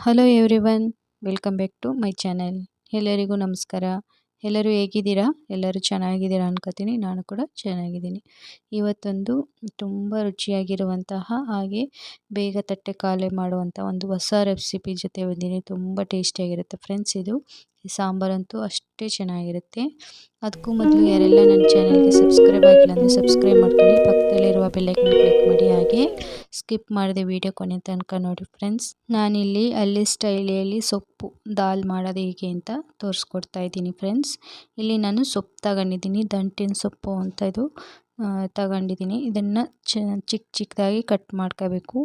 Hello everyone welcome back to my channel ಎಲ್ಲರಿಗೂ ನಮಸ್ಕಾರ. ಎಲ್ಲರೂ ಹೇಗಿದ್ದೀರಾ? ಎಲ್ಲರೂ ಚೆನ್ನಾಗಿದ್ದೀರಾ ಅನ್ಕೋತೀನಿ. ನಾನು ಕೂಡ ಚೆನ್ನಾಗಿದ್ದೀನಿ. ಇವತ್ತೊಂದು ತುಂಬ ರುಚಿಯಾಗಿರುವಂತಹ ಹಾಗೆ ಬೇಗ ತಟ್ಟೆ ಖಾಲಿ ಮಾಡುವಂಥ ಒಂದು ಹೊಸ ರೆಸಿಪಿ ಜೊತೆ ಬಂದಿನಿ ತುಂಬ ಟೇಸ್ಟಿಯಾಗಿರುತ್ತೆ ಫ್ರೆಂಡ್ಸ್ ಇದು. ಸಾಂಬಾರಂತೂ ಅಷ್ಟೇ ಚೆನ್ನಾಗಿರುತ್ತೆ. ಅದಕ್ಕೂ ಮೊದಲು ಯಾರೆಲ್ಲ ನನ್ನ ಚಾನಲ್ಗೆ ಸಬ್ಸ್ಕ್ರೈಬ್ ಆಗಿಲ್ಲ ಅಂದರೆ ಸಬ್ಸ್ಕ್ರೈಬ್ ಮಾಡ್ಕೊಳ್ಳಿ. ಪಕ್ಕದಲ್ಲಿರುವ ಬೆಲ್ಲೈಕನ್ ಕ್ಲಿಕ್ ಮಾಡಿ. ಹಾಗೆ ಸ್ಕಿಪ್ ಮಾಡಿದೆ ವಿಡಿಯೋ ಕೊನೆ ತನಕ ನೋಡಿ ಫ್ರೆಂಡ್ಸ್. ನಾನಿಲ್ಲಿ ಅಲ್ಲಿ ಸ್ಟೈಲಿಯಲ್ಲಿ ಸೊಪ್ಪು ದಾಲ್ ಮಾಡೋದು ಹೇಗೆ ಅಂತ ತೋರಿಸ್ಕೊಡ್ತಾ ಇದ್ದೀನಿ ಫ್ರೆಂಡ್ಸ್. ಇಲ್ಲಿ ನಾನು ಸೊಪ್ಪು ತಗೊಂಡಿದ್ದೀನಿ. ದಂಟಿನ ಸೊಪ್ಪು ಅಂತ ಇದು ತಗೊಂಡಿದ್ದೀನಿ. ಇದನ್ನು ಚಿಕ್ಕ ಚಿಕ್ಕದಾಗಿ ಕಟ್ ಮಾಡ್ಕೋಬೇಕು.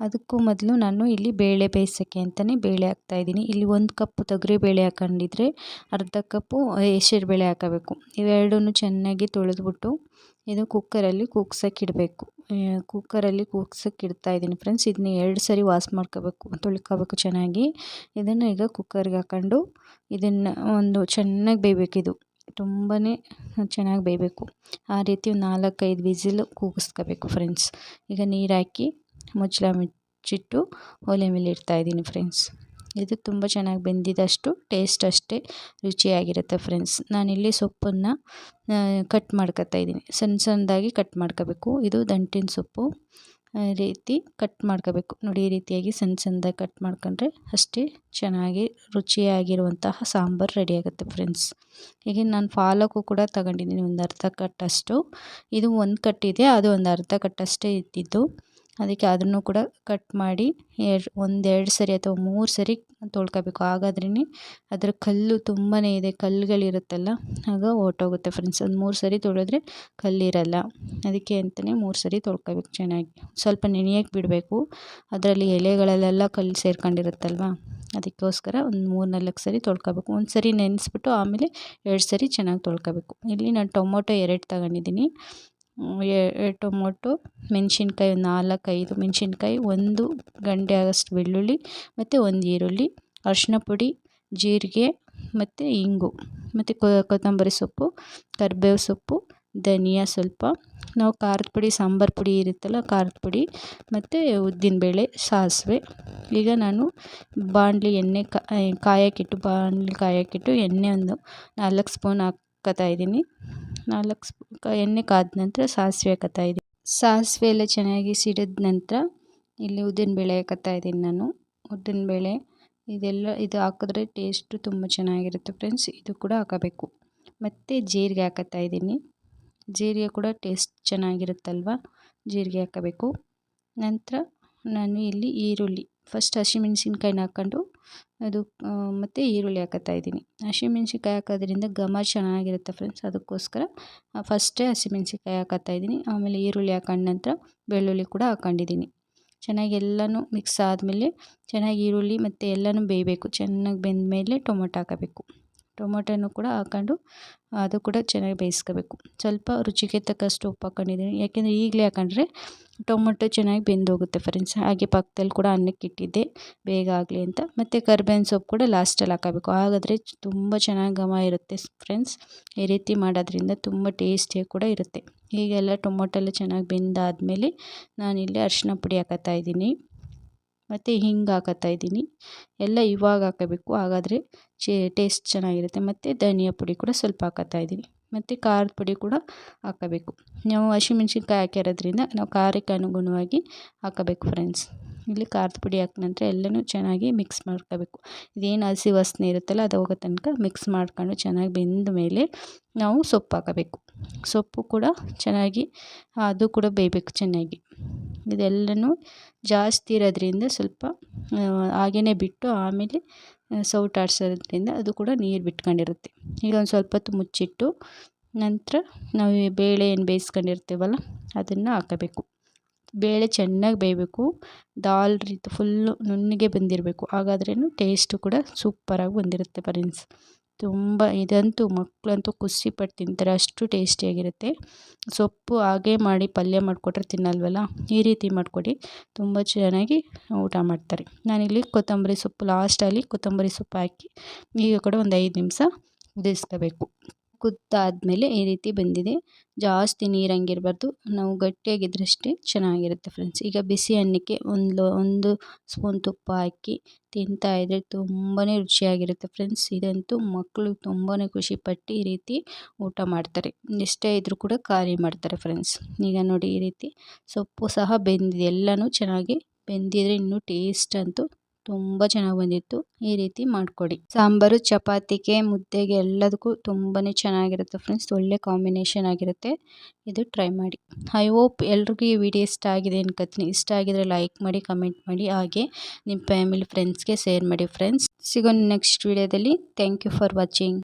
ಅದಕ್ಕೂ ಮೊದಲು ನಾನು ಇಲ್ಲಿ ಬೇಳೆ ಬೇಯಿಸೋಕ್ಕೆ ಅಂತಲೇ ಬೇಳೆ ಹಾಕ್ತಾಯಿದ್ದೀನಿ ಇಲ್ಲಿ ಒಂದು ಕಪ್ ತೊಗರಿ ಬೇಳೆ ಹಾಕೊಂಡಿದ್ರೆ ಅರ್ಧ ಕಪ್ಪು ಹೆಸರು ಬೇಳೆ ಹಾಕಬೇಕು. ಇವೆರಡನ್ನೂ ಚೆನ್ನಾಗಿ ತೊಳೆದ್ಬಿಟ್ಟು ಇದು ಕುಕ್ಕರಲ್ಲಿ ಕೂಗ್ಸೋಕ್ಕಿಡಬೇಕು ಕುಕ್ಕರಲ್ಲಿ ಕೂಗ್ಸೋಕ್ಕಿಡ್ತಾ ಇದ್ದೀನಿ ಫ್ರೆಂಡ್ಸ್. ಇದನ್ನ ಎರಡು ಸರಿ ವಾಶ್ ಮಾಡ್ಕೋಬೇಕು, ತೊಳ್ಕೋಬೇಕು ಚೆನ್ನಾಗಿ. ಇದನ್ನು ಈಗ ಕುಕ್ಕರ್ಗೆ ಹಾಕೊಂಡು ಇದನ್ನು ಒಂದು ಚೆನ್ನಾಗಿ ಬೇಯಬೇಕು ಇದು. ತುಂಬಾ ಚೆನ್ನಾಗಿ ಬೇಯಬೇಕು. ಆ ರೀತಿ ಒಂದು ನಾಲ್ಕೈದು ವಿಸಿಲ್ ಕೂಗಿಸ್ಕೋಬೇಕು ಫ್ರೆಂಡ್ಸ್. ಈಗ ನೀರು ಹಾಕಿ ಮುಚ್ಚಳ ಮುಚ್ಚಿಟ್ಟು ಒಲೆ ಮೇಲೆ ಇಡ್ತಾಯಿದ್ದೀನಿ ಫ್ರೆಂಡ್ಸ್ ಇದು ತುಂಬ ಚೆನ್ನಾಗಿ ಬೆಂದಿದಷ್ಟು ಟೇಸ್ಟ್ ಅಷ್ಟೇ ರುಚಿಯಾಗಿರುತ್ತೆ ಫ್ರೆಂಡ್ಸ್ ನಾನಿಲ್ಲಿ ಸೊಪ್ಪನ್ನು ಕಟ್ ಮಾಡ್ಕೊತಾ ಇದ್ದೀನಿ. ಸಣ್ಣ ಸಣ್ಣದಾಗಿ ಕಟ್ ಮಾಡ್ಕೋಬೇಕು. ಇದು ದಂಟಿನ ಸೊಪ್ಪು ರೀತಿ ಕಟ್ ಮಾಡ್ಕೋಬೇಕು. ನೋಡಿ ಈ ರೀತಿಯಾಗಿ ಸಣ್ಣ ಸಣ್ಣದಾಗಿ ಕಟ್ ಮಾಡ್ಕೊಂಡ್ರೆ ಅಷ್ಟೇ ಚೆನ್ನಾಗಿ ರುಚಿಯಾಗಿರುವಂತಹ ಸಾಂಬಾರು ರೆಡಿ ಆಗುತ್ತೆ ಫ್ರೆಂಡ್ಸ್ ಈಗ ನಾನು ಪಾಲಕು ಕೂಡ ತಗೊಂಡಿದ್ದೀನಿ ಒಂದು ಅರ್ಧ ಕಟ್ಟಷ್ಟು ಇದು ಒಂದು ಕಟ್ಟಿದೆ ಅದು ಒಂದು ಅರ್ಧ ಕಟ್ಟಷ್ಟೇ ಇದ್ದಿದ್ದು. ಅದಕ್ಕೆ ಅದನ್ನು ಕೂಡ ಕಟ್ ಮಾಡಿ ಎರಡು ಒಂದೆರಡು ಸರಿ ಅಥವಾ ಮೂರು ಸರಿ ತೊಳ್ಕೊಬೇಕು. ಹಾಗಾದ್ರೇ ಅದರ ಕಲ್ಲು ತುಂಬಾ ಇದೆ, ಕಲ್ಲುಗಳಿರುತ್ತಲ್ಲ, ಆಗ ಹೊರ್ಟೋಗುತ್ತೆ ಫ್ರೆಂಡ್ಸ್ ಅದು ಮೂರು ಸರಿ ತೊಳೆದ್ರೆ ಕಲ್ಲಿರಲ್ಲ. ಅದಕ್ಕೆ ಅಂತಲೇ ಮೂರು ಸರಿ ತೊಳ್ಕೊಬೇಕು ಚೆನ್ನಾಗಿ. ಸ್ವಲ್ಪ ನೆನೆಯೋಕ್ಕೆ ಬಿಡಬೇಕು. ಅದರಲ್ಲಿ ಎಲೆಗಳಲ್ಲೆಲ್ಲ ಕಲ್ಲು ಸೇರ್ಕೊಂಡಿರುತ್ತಲ್ವ? ಅದಕ್ಕೋಸ್ಕರ ಒಂದು ಮೂರು ನಾಲ್ಕು ಸರಿ ತೊಳ್ಕೊಬೇಕು. ಒಂದು ಸರಿ ನೆನೆಸ್ಬಿಟ್ಟು ಆಮೇಲೆ ಎರಡು ಸರಿ ಚೆನ್ನಾಗಿ ತೊಳ್ಕೊಬೇಕು. ಇಲ್ಲಿ ನಾನು ಟೊಮೊಟೊ ಎರಡು ತಗೊಂಡಿದ್ದೀನಿ. ಟೊಮೊಟೊ, ಮೆಣಸಿನ್ಕಾಯಿ ಒಂದು ನಾಲ್ಕೈದು, ಮೆಣಸಿನ್ಕಾಯಿ ಒಂದು, ಗಂಟೆ ಆಗೋಷ್ಟು ಬೆಳ್ಳುಳ್ಳಿ, ಮತ್ತು ಒಂದು ಈರುಳ್ಳಿ ಅರಿಶಿನ ಪುಡಿ, ಜೀರಿಗೆ, ಮತ್ತು ಇಂಗು, ಮತ್ತು ಕೊತ್ತಂಬರಿ ಸೊಪ್ಪು, ಕರ್ಬೇವು ಸೊಪ್ಪು, ಧನಿಯಾ ಸ್ವಲ್ಪ. ನಾವು ಖಾರದ ಪುಡಿ, ಸಾಂಬಾರು ಪುಡಿ ಇರುತ್ತಲ್ಲ, ಖಾರದ ಪುಡಿ, ಮತ್ತು ಉದ್ದಿನಬೇಳೆ ಸಾಸಿವೆ. ಈಗ ನಾನು ಬಾಣಲಿ ಎಣ್ಣೆ ಕಾಯಕ್ಕಿಟ್ಟು ಬಾಣಲಿ ಕಾಯಕ್ಕಿಟ್ಟು ಎಣ್ಣೆ ಒಂದು ನಾಲ್ಕು ಸ್ಪೂನ್ ಹಾಕ್ಕೊತಾ ಇದ್ದೀನಿ. ನಾಲ್ಕು ಸ್ಪೂ ಎಣ್ಣೆ ಕಾದ ನಂತರ ಸಾಸಿವೆ ಹಾಕತ್ತಾ ಇದ್ದೀನಿ ಸಾಸಿವೆ ಎಲ್ಲ ಚೆನ್ನಾಗಿ ಸಿಡಿದ ನಂತರ ಇಲ್ಲಿ ಉದ್ದಿನಬೇಳೆ ಹಾಕತ್ತಾ ಇದ್ದೀನಿ ನಾನು. ಉದ್ದಿನಬೇಳೆ ಇದೆಲ್ಲ ಇದು ಹಾಕಿದ್ರೆ ಟೇಸ್ಟು ತುಂಬ ಚೆನ್ನಾಗಿರುತ್ತೆ ಫ್ರೆಂಡ್ಸ್ ಇದು ಕೂಡ ಹಾಕಬೇಕು. ಮತ್ತು ಜೀರಿಗೆ ಹಾಕತ್ತಾ ಇದ್ದೀನಿ ಜೀರಿಗೆ ಕೂಡ ಟೇಸ್ಟ್ ಚೆನ್ನಾಗಿರುತ್ತಲ್ವ? ಜೀರಿಗೆ ಹಾಕಬೇಕು. ನಂತರ ನಾನು ಇಲ್ಲಿ ಈರುಳ್ಳಿ ಫಸ್ಟ್ ಹಸಿಮೆಣ್ಸಿನ್ಕಾಯಿನ ಹಾಕ್ಕೊಂಡು ಅದು ಮತ್ತು ಈರುಳ್ಳಿ ಹಾಕತ್ತಾ ಇದ್ದೀನಿ. ಹಸಿಮೆಣ್ಸಿನ್ಕಾಯಿ ಹಾಕೋದ್ರಿಂದ ಘಮ ಚೆನ್ನಾಗಿರುತ್ತೆ ಫ್ರೆಂಡ್ಸ್ ಅದಕ್ಕೋಸ್ಕರ ಫಸ್ಟೇ ಹಸಿಮೆಣ್ಸಿಕಾಯಿ ಹಾಕತ್ತಾ ಇದ್ದೀನಿ. ಆಮೇಲೆ ಈರುಳ್ಳಿ ಹಾಕೊಂಡ ನಂತರ ಬೆಳ್ಳುಳ್ಳಿ ಕೂಡ ಹಾಕೊಂಡಿದ್ದೀನಿ. ಚೆನ್ನಾಗಿ ಎಲ್ಲನೂ ಮಿಕ್ಸ್ ಆದಮೇಲೆ ಚೆನ್ನಾಗಿ ಈರುಳ್ಳಿ ಮತ್ತು ಎಲ್ಲನೂ ಬೇಯಬೇಕು. ಚೆನ್ನಾಗಿ ಬೆಂದಮೇಲೆ ಟೊಮೊಟೊ ಹಾಕಬೇಕು. ಟೊಮೊಟೊನೂ ಕೂಡ ಹಾಕೊಂಡು ಅದು ಕೂಡ ಚೆನ್ನಾಗಿ ಬೇಯಿಸ್ಕೋಬೇಕು. ಸ್ವಲ್ಪ ರುಚಿಗೆ ತಕ್ಕಷ್ಟು ಉಪ್ಪು ಹಾಕೊಂಡಿದ್ದೀನಿ. ಯಾಕೆಂದರೆ ಈಗಲೇ ಹಾಕೊಂಡ್ರೆ ಟೊಮೊಟೊ ಚೆನ್ನಾಗಿ ಬೆಂದೋಗುತ್ತೆ ಫ್ರೆಂಡ್ಸ್ ಹಾಗೆ ಪಕ್ಕದಲ್ಲಿ ಕೂಡ ಅನ್ನಕ್ಕೆ ಇಟ್ಟಿದ್ದೆ. ಬೇಗ ಆಗಲಿ ಅಂತ. ಮತ್ತು ಕರ್ಬೇವಿನ ಸೊಪ್ಪು ಕೂಡ ಲಾಸ್ಟಲ್ಲಿ ಹಾಕಬೇಕು. ಹಾಗಾದರೆ ತುಂಬ ಚೆನ್ನಾಗಿ ಘಮ ಇರುತ್ತೆ ಫ್ರೆಂಡ್ಸ್ ಈ ರೀತಿ ಮಾಡೋದ್ರಿಂದ ತುಂಬ ಟೇಸ್ಟಿಯಾಗಿ ಕೂಡ ಇರುತ್ತೆ. ಈಗೆಲ್ಲ ಟೊಮೊಟೊ ಎಲ್ಲ ಚೆನ್ನಾಗಿ ಬೆಂದಾದಮೇಲೆ ನಾನಿಲ್ಲಿ ಅರಿಶಿನ ಪುಡಿ ಹಾಕತ್ತಾ ಇದ್ದೀನಿ. ಮತ್ತು ಹಿಂಗೆ ಹಾಕತ್ತಾ ಇದ್ದೀನಿ. ಎಲ್ಲ ಇವಾಗ ಹಾಕಬೇಕು. ಹಾಗಾದರೆ ಚೇ ಟೇಸ್ಟ್ ಚೆನ್ನಾಗಿರುತ್ತೆ. ಮತ್ತು ಧನಿಯಾ ಪುಡಿ ಕೂಡ ಸ್ವಲ್ಪ ಹಾಕತ್ತಾ ಇದ್ದೀನಿ. ಮತ್ತು ಖಾರದ ಪುಡಿ ಕೂಡ ಹಾಕಬೇಕು. ನಾವು ಹಸಿಮೆಣ್ಸಿನ್ಕಾಯಿ ಹಾಕಿರೋದ್ರಿಂದ ನಾವು ಖಾರಕ್ಕೆ ಅನುಗುಣವಾಗಿ ಹಾಕಬೇಕು ಫ್ರೆಂಡ್ಸ್ ಇಲ್ಲಿ ಖಾರದ ಪುಡಿ ಹಾಕಿ ನಂತರ ಎಲ್ಲನೂ ಚೆನ್ನಾಗಿ ಮಿಕ್ಸ್ ಮಾಡ್ಕೋಬೇಕು. ಇದೇನು ಹಸಿ ವಾಸನೆ ಇರುತ್ತಲ್ಲ ಅದು ಹೋಗೋ ತನಕ ಮಿಕ್ಸ್ ಮಾಡ್ಕೊಂಡು ಚೆನ್ನಾಗಿ ಬೆಂದ ಮೇಲೆ ನಾವು ಸೊಪ್ಪು ಹಾಕಬೇಕು. ಸೊಪ್ಪು ಕೂಡ ಚೆನ್ನಾಗಿ, ಅದು ಕೂಡ ಬೇಯಬೇಕು ಚೆನ್ನಾಗಿ. ಇದೆಲ್ಲನೂ ಜಾಸ್ತಿ ಇರೋದ್ರಿಂದ ಸ್ವಲ್ಪ ಹಾಗೆಯೇ ಬಿಟ್ಟು ಆಮೇಲೆ ಸೌಟ್ ಆಡಿಸೋದ್ರಿಂದ ಅದು ಕೂಡ ನೀರು ಬಿಟ್ಕೊಂಡಿರುತ್ತೆ. ಈಗ ಒಂದು ಸ್ವಲ್ಪ ಹೊತ್ತು ಮುಚ್ಚಿಟ್ಟು ನಂತರ ನಾವು ಬೇಳೆ ಏನು ಬೇಯಿಸ್ಕೊಂಡಿರ್ತೀವಲ್ಲ ಅದನ್ನು ಹಾಕಬೇಕು. ಬೇಳೆ ಚೆನ್ನಾಗಿ ಬೇಯಬೇಕು. ದಾಲ್ ರೀತಿ ಫುಲ್ಲು ನುಣ್ಣಗೆ ಬಂದಿರಬೇಕು. ಹಾಗಾದ್ರೇ ಟೇಸ್ಟು ಕೂಡ ಸೂಪರಾಗಿ ಬಂದಿರುತ್ತೆ ಫ್ರೆಂಡ್ಸ್ ತುಂಬ ಇದಂತೂ ಮಕ್ಕಳಂತೂ ಖುಷಿಪಟ್ಟು ತಿಂತಾರೆ. ಅಷ್ಟು ಟೇಸ್ಟಿಯಾಗಿರುತ್ತೆ ಸೊಪ್ಪು ಹಾಗೆ ಮಾಡಿ ಪಲ್ಯ ಮಾಡಿಕೊಟ್ರೆ ತಿನ್ನಲ್ವಲ್ಲ? ಈ ರೀತಿ ಮಾಡಿಕೊಡಿ. ತುಂಬ ಚೆನ್ನಾಗಿ ಊಟ ಮಾಡ್ತಾರೆ. ನಾನಿಲ್ಲಿ ಕೊತ್ತಂಬರಿ ಸೊಪ್ಪು ಲಾಸ್ಟಲ್ಲಿ ಕೊತ್ತಂಬರಿ ಸೊಪ್ಪು ಹಾಕಿ ಈಗ ಕೂಡ ಒಂದು ಐದು ನಿಮಿಷ ಕುದಿಸ್ಕೋಬೇಕು ಕುದ್ದಾದಮೇಲೆ ಈ ರೀತಿ ಬಂದಿದೆ. ಜಾಸ್ತಿ ನೀರಂಗಿರಬಾರ್ದು. ನಾವು ಗಟ್ಟಿಯಾಗಿದ್ದರಷ್ಟೇ ಚೆನ್ನಾಗಿರುತ್ತೆ ಫ್ರೆಂಡ್ಸ್ ಈಗ ಬಿಸಿ ಅನ್ನಕ್ಕೆ ಒಂದು ಒಂದು ಸ್ಪೂನ್ ತುಪ್ಪ ಹಾಕಿ ತಿಂತಾ ಇದ್ದರೆ ತುಂಬಾ ರುಚಿಯಾಗಿರುತ್ತೆ ಫ್ರೆಂಡ್ಸ್ ಇದಂತೂ ಮಕ್ಕಳು ತುಂಬಾ ಖುಷಿಪಟ್ಟು ಈ ರೀತಿ ಊಟ ಮಾಡ್ತಾರೆ. ಎಷ್ಟೇ ಇದ್ದರೂ ಕೂಡ ಖಾಲಿ ಮಾಡ್ತಾರೆ ಫ್ರೆಂಡ್ಸ್ ಈಗ ನೋಡಿ ಈ ರೀತಿ ಸೊಪ್ಪು ಸಹ ಬೆಂದಿದೆ. ಎಲ್ಲನೂ ಚೆನ್ನಾಗಿ ಬೆಂದಿದ್ರೆ ಇನ್ನೂ ಟೇಸ್ಟ್ ಅಂತೂ ತುಂಬ ಚೆನ್ನಾಗಿ ಬಂದಿತ್ತು. ಈ ರೀತಿ ಮಾಡಿಕೊಡಿ. ಸಾಂಬಾರು, ಚಪಾತಿಗೆ, ಮುದ್ದೆಗೆ ಎಲ್ಲದಕ್ಕೂ ತುಂಬಾ ಚೆನ್ನಾಗಿರುತ್ತೆ ಫ್ರೆಂಡ್ಸ್ ಒಳ್ಳೆ ಕಾಂಬಿನೇಷನ್ ಆಗಿರುತ್ತೆ. ಇದು ಟ್ರೈ ಮಾಡಿ. ಐ ಹೋಪ್ ಎಲ್ರಿಗೂ ಈ ವಿಡಿಯೋ ಇಷ್ಟ ಆಗಿದೆ ಅನ್ಕತ್ತೀನಿ ಇಷ್ಟ ಆಗಿದರೆ ಲೈಕ್ ಮಾಡಿ ಕಮೆಂಟ್ ಮಾಡಿ. ಹಾಗೆ ನಿಮ್ಮ ಫ್ಯಾಮಿಲಿ ಫ್ರೆಂಡ್ಸ್ಗೆ ಶೇರ್ ಮಾಡಿ ಫ್ರೆಂಡ್ಸ್ ಸಿಗೋಣ ನೆಕ್ಸ್ಟ್ ವಿಡಿಯೋದಲ್ಲಿ ಥ್ಯಾಂಕ್ ಯು ಫಾರ್ ವಾಚಿಂಗ್